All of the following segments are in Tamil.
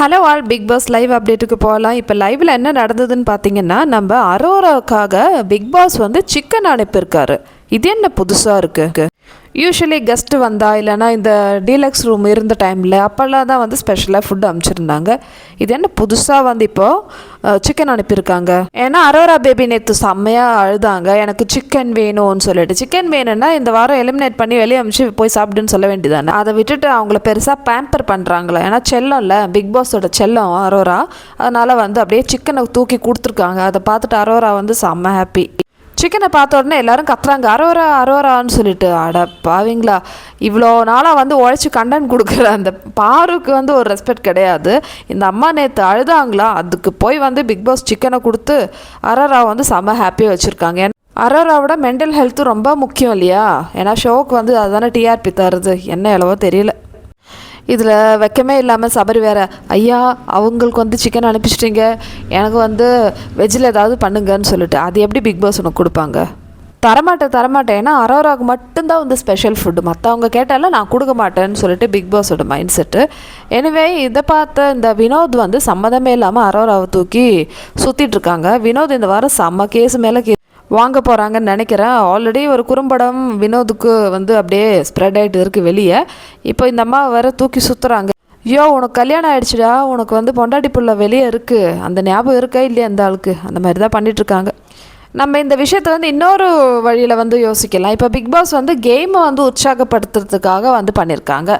Hello all Bigg Boss live அப்டேட்டுக்கு போகலாம். இப்போ லைவில் என்ன நடந்ததுன்னு பார்த்தீங்கன்னா நம்ம அரோராக்காக பிக் பாஸ் வந்து சிக்கன் அனுப்பியிருக்காரு. இது என்ன புதுசாக இருக்குது யூஸ்வலி கெஸ்ட்டு வந்தால் இல்லைனா இந்த டீலக்ஸ் ரூம் இருந்த டைமில் அப்போல்லாம் தான் வந்து ஸ்பெஷலாக ஃபுட் அனுப்பிச்சிருந்தாங்க. இது என்ன புதுசாக வந்து இப்போது சிக்கன் அனுப்பியிருக்காங்க. ஏன்னா அரோரா பேபி நேற்று செம்மையாக அழுதாங்க. எனக்கு சிக்கன் வேணும்னு சொல்லிட்டு. சிக்கன் வேணும்னா இந்த வாரம் எலிமினேட் பண்ணி வெளியே அனுப்பிச்சு போய் சாப்பிடுன்னு சொல்ல வேண்டியதானே அதை விட்டுட்டு அவங்கள பெருசாக பேம்பர் பண்ணுறாங்களே ஏன்னா செல்லம் இல்லை பிக் பாஸோட செல்லம் அரோரா அதனால் வந்து அப்படியே சிக்கனை தூக்கி கொடுத்துருக்காங்க. அதை பார்த்துட்டு அரோரா வந்து செம்ம ஹாப்பி சிக்கனை பார்த்த உடனே எல்லாரும் கத்துறாங்க. அரோரா அரோரான்னு சொல்லிட்டு அட பாவீங்களா? இவ்வளோ நாளாக வந்து உழைச்சி கண்டன் கொடுக்குற அந்த பாருக்கு வந்து ஒரு ரெஸ்பெக்ட் கிடையாது. இந்த அம்மா நேற்று அழுதாங்களா? அதுக்கு போய் வந்து பிக் பாஸ் சிக்கனை கொடுத்து அரோரா வந்து செம்ம ஹாப்பியாக வச்சுருக்காங்க. அரோராவோட மென்டல் ஹெல்த்து ரொம்ப முக்கியம் இல்லையா? ஏன்னா ஷோவுக்கு வந்து அதுதானே டிஆர்பி தருது என்ன எவ்வளவோ தெரியல. இதில் வைக்கமே இல்லாமல் சபரி வேற ஐயா அவங்களுக்கு வந்து சிக்கன் அனுப்பிச்சிட்டிங்க. எனக்கு வந்து வெஜ்ஜில் ஏதாவது பண்ணுங்கன்னு சொல்லிட்டு. அது எப்படி பிக் பாஸ் உனக்கு கொடுப்பாங்க? தரமாட்டேன் தரமாட்டேன். ஏன்னா அரோராவுக்கு மட்டும்தான் வந்து ஸ்பெஷல் ஃபுட்டு மற்றவங்க கேட்டாலும் நான் கொடுக்க மாட்டேன்னு சொல்லிட்டு பிக் பாஸோட மைண்ட் செட்டு எனிவே இதை பார்த்த இந்த வினோத் வந்து சம்மதமே இல்லாமல் அரோராவை தூக்கி சுற்றிட்டு இருக்காங்க. வினோத் இந்த வாரம் செம்ம கேஸ் மேலே கே வாங்க போகிறாங்கன்னு நினைக்கிறேன். ஆல்ரெடி ஒரு குறும்படம் வினோதுக்கு வந்து அப்படியே ஸ்ப்ரெட் ஆகிட்டு இருக்குது வெளியே. இப்போ இந்த அம்மா வேற தூக்கி சுற்றுறாங்க ஐயோ உனக்கு கல்யாணம் ஆகிடுச்சுடா உனக்கு வந்து பொண்டாட்டி புள்ள வெளியே இருக்குது அந்த ஞாபகம் இருக்கா இல்லையா அந்த ஆளுக்கு? அந்த மாதிரி தான் பண்ணிகிட்ருக்காங்க நம்ம இந்த விஷயத்தை வந்து இன்னொரு வழியில் வந்து யோசிக்கலாம். இப்போ பிக் பாஸ் வந்து கேமை வந்து உற்சாகப்படுத்துறதுக்காக வந்து பண்ணியிருக்காங்க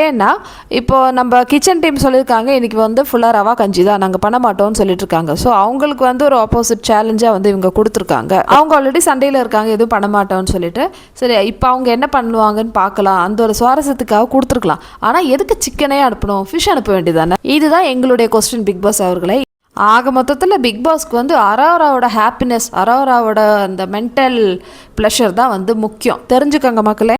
ஏன்னா இப்போது நம்ம கிச்சன் டீம் சொல்லியிருக்காங்க இன்றைக்கி வந்து ஃபுல்லாக ரவா கஞ்சி தான். நாங்கள் பண்ண மாட்டோம்னு சொல்லிட்டு இருக்காங்க ஸோ அவங்களுக்கு வந்து ஒரு ஆப்போசிட் சேலஞ்சாக வந்து இவங்க கொடுத்துருக்காங்க. அவங்க ஆல்ரெடி சண்டையில் இருக்காங்க எதுவும் பண்ண மாட்டோம்னு சொல்லிட்டு. சரி இப்போ அவங்க என்ன பண்ணுவாங்கன்னு பார்க்கலாம். அந்த ஒரு சுவாரஸ்யத்துக்காக கொடுத்துருக்கலாம். ஆனால் எதுக்கு சிக்கனே அனுப்பணும்? ஃபிஷ் அனுப்ப வேண்டியதானே இதுதான் எங்களுடைய கொஸ்டின் பிக் பாஸ் அவர்களை. ஆக மொத்தத்தில் பிக் பாஸ்க்கு வந்து அரோராவோட ஹாப்பினஸ் அரோராவோட அந்த மென்டல் ப்ளஷர் தான் வந்து முக்கியம். தெரிஞ்சுக்கோங்க மக்களே.